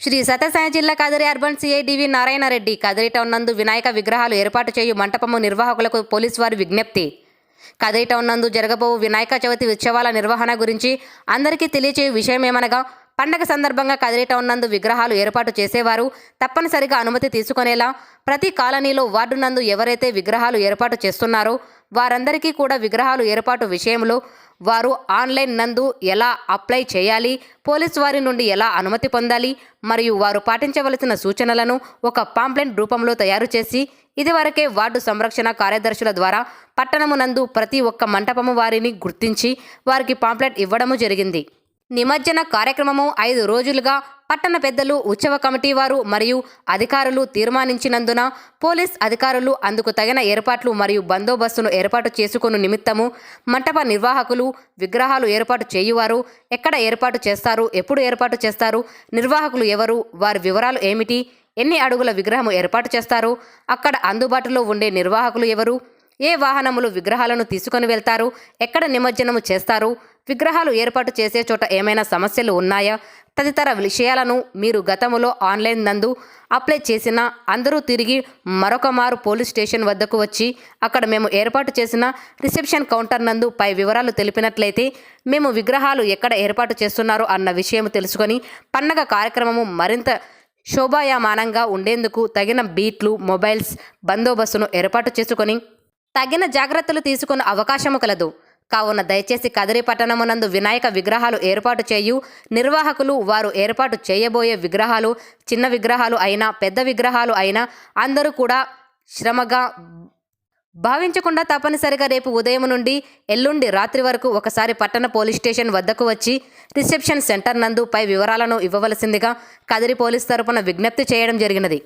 శ్రీ సత్యసాయి జిల్లా Kadiri urban CI DV Narayana Reddy Kadiri town నందు వినాయక విగ్రహాలు ఏర్పాటు చేయు మంటపము నిర్వాహకులకు పోలీసు వారి విజ్ఞప్తి. కదిరి టౌన్ నందు జరగబోవు వినాయక చవితి ఉత్సవాల నిర్వహణ గురించి అందరికీ తెలియచేయు విషయమేమనగా పండగ సందర్భంగా కదిరి టౌన్ నందు విగ్రహాలు ఏర్పాటు చేసేవారు తప్పనిసరిగా అనుమతి తీసుకునేలా ప్రతి కాలనీలో వార్డు నందు ఎవరైతే విగ్రహాలు ఏర్పాటు చేస్తున్నారో వారందరికీ కూడా విగ్రహాలు ఏర్పాటు విషయంలో వారు ఆన్లైన్ నందు ఎలా అప్లై చేయాలి పోలీస్ వారి నుండి ఎలా అనుమతి పొందాలి మరియు వారు పాటించవలసిన సూచనలను ఒక పాంప్లెంట్ రూపంలో తయారు చేసి ఇదివరకే వార్డు సంరక్షణ కార్యదర్శుల ద్వారా పట్టణమునందు ప్రతి ఒక్క మంటపము వారిని గుర్తించి వారికి పాంప్లెట్ ఇవ్వడము జరిగింది. నిమజ్జన కార్యక్రమము ఐదు రోజులుగా పట్టణ పెద్దలు ఉత్సవ కమిటీ వారు మరియు అధికారులు తీర్మానించినందున పోలీస్ అధికారులు అందుకు తగిన ఏర్పాట్లు మరియు బందోబస్తును ఏర్పాటు చేసుకుని నిమిత్తము మంటప నిర్వాహకులు విగ్రహాలు ఏర్పాటు చేయువారు ఎక్కడ ఏర్పాటు చేస్తారు ఎప్పుడు ఏర్పాటు చేస్తారు నిర్వాహకులు ఎవరు వారి వివరాలు ఏమిటి ఎన్ని అడుగుల విగ్రహము ఏర్పాటు చేస్తారు అక్కడ అందుబాటులో ఉండే నిర్వాహకులు ఎవరు ఏ వాహనములు విగ్రహాలను తీసుకొని వెళ్తారు ఎక్కడ నిమజ్జనము చేస్తారు విగ్రహాలు ఏర్పాటు చేసే చోట ఏమైనా సమస్యలు ఉన్నాయా తదితర విషయాలను మీరు గతంలో ఆన్లైన్ నందు అప్లై చేసిన అందరూ తిరిగి మరొక మారు పోలీస్ స్టేషన్ వద్దకు వచ్చి అక్కడ మేము ఏర్పాటు చేసిన రిసెప్షన్ కౌంటర్ నందు పై వివరాలు తెలిపినట్లయితే మేము విగ్రహాలు ఎక్కడ ఏర్పాటు చేస్తున్నారో అన్న విషయం తెలుసుకొని పండగ కార్యక్రమము మరింత శోభాయమానంగా ఉండేందుకు తగిన బీట్లు మొబైల్స్ బందోబస్తును ఏర్పాటు చేసుకొని తగిన జాగ్రత్తలు తీసుకున్న అవకాశము కలదు. కావున దయచేసి కదిరి పట్టణమునందు వినాయక విగ్రహాలు ఏర్పాటు చేయు. నిర్వాహకులు వారు ఏర్పాటు చేయబోయే విగ్రహాలు చిన్న విగ్రహాలు అయినా పెద్ద విగ్రహాలు అయినా అందరూ కూడా శ్రమగా భావించకుండా తప్పనిసరిగా రేపు ఉదయం నుండి ఎల్లుండి రాత్రి వరకు ఒకసారి పట్టణ పోలీస్ స్టేషన్ వద్దకు వచ్చి రిసెప్షన్ సెంటర్ నందు పై వివరాలను ఇవ్వవలసిందిగా కదిరి పోలీస్ తరపున విజ్ఞప్తి చేయడం జరిగినది.